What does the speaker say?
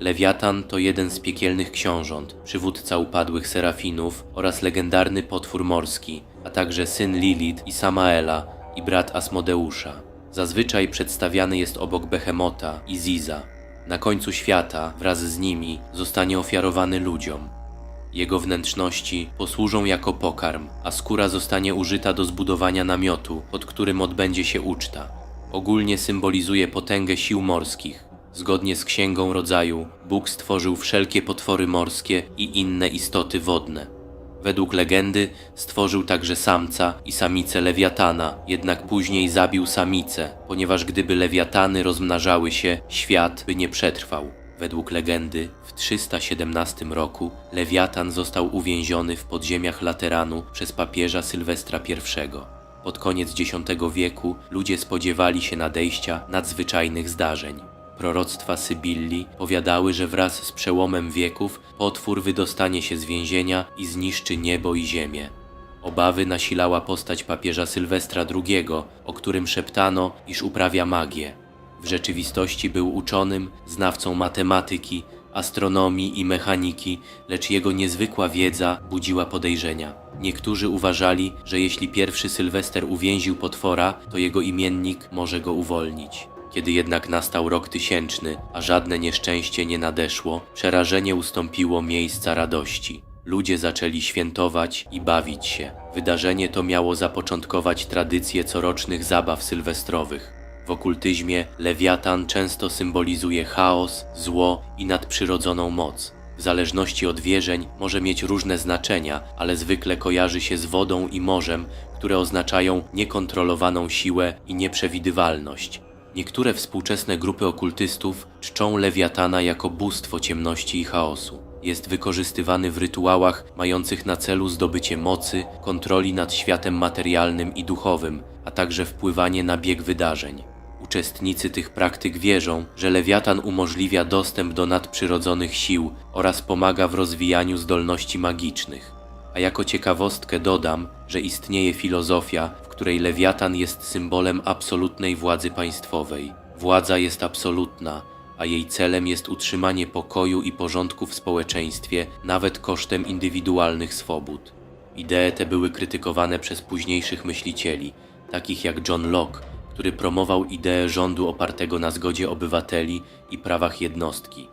Lewiatan to jeden z piekielnych książąt, przywódca upadłych serafinów oraz legendarny potwór morski, a także syn Lilith i Samaela i brat Asmodeusza. Zazwyczaj przedstawiany jest obok Behemota i Ziza. Na końcu świata, wraz z nimi, zostanie ofiarowany ludziom. Jego wnętrzności posłużą jako pokarm, a skóra zostanie użyta do zbudowania namiotu, pod którym odbędzie się uczta. Ogólnie symbolizuje potęgę sił morskich. Zgodnie z Księgą Rodzaju, Bóg stworzył wszelkie potwory morskie i inne istoty wodne. Według legendy stworzył także samca i samicę lewiatana, jednak później zabił samicę, ponieważ gdyby lewiatany rozmnażały się, świat by nie przetrwał. Według legendy w 317 roku lewiatan został uwięziony w podziemiach Lateranu przez papieża Sylwestra I. Pod koniec X wieku ludzie spodziewali się nadejścia nadzwyczajnych zdarzeń. Proroctwa Sybilli powiadały, że wraz z przełomem wieków potwór wydostanie się z więzienia i zniszczy niebo i ziemię. Obawy nasilała postać papieża Sylwestra II, o którym szeptano, iż uprawia magię. W rzeczywistości był uczonym, znawcą matematyki, astronomii i mechaniki, lecz jego niezwykła wiedza budziła podejrzenia. Niektórzy uważali, że jeśli pierwszy Sylwester uwięził potwora, to jego imiennik może go uwolnić. Kiedy jednak nastał rok tysięczny, a żadne nieszczęście nie nadeszło, przerażenie ustąpiło miejsca radości. Ludzie zaczęli świętować i bawić się. Wydarzenie to miało zapoczątkować tradycję corocznych zabaw sylwestrowych. W okultyzmie lewiatan często symbolizuje chaos, zło i nadprzyrodzoną moc. W zależności od wierzeń może mieć różne znaczenia, ale zwykle kojarzy się z wodą i morzem, które oznaczają niekontrolowaną siłę i nieprzewidywalność. Niektóre współczesne grupy okultystów czczą lewiatana jako bóstwo ciemności i chaosu. Jest wykorzystywany w rytuałach mających na celu zdobycie mocy, kontroli nad światem materialnym i duchowym, a także wpływanie na bieg wydarzeń. Uczestnicy tych praktyk wierzą, że lewiatan umożliwia dostęp do nadprzyrodzonych sił oraz pomaga w rozwijaniu zdolności magicznych. A jako ciekawostkę dodam, że istnieje filozofia, w której lewiatan jest symbolem absolutnej władzy państwowej. Władza jest absolutna, a jej celem jest utrzymanie pokoju i porządku w społeczeństwie, nawet kosztem indywidualnych swobód. Idee te były krytykowane przez późniejszych myślicieli, takich jak John Locke, który promował ideę rządu opartego na zgodzie obywateli i prawach jednostki.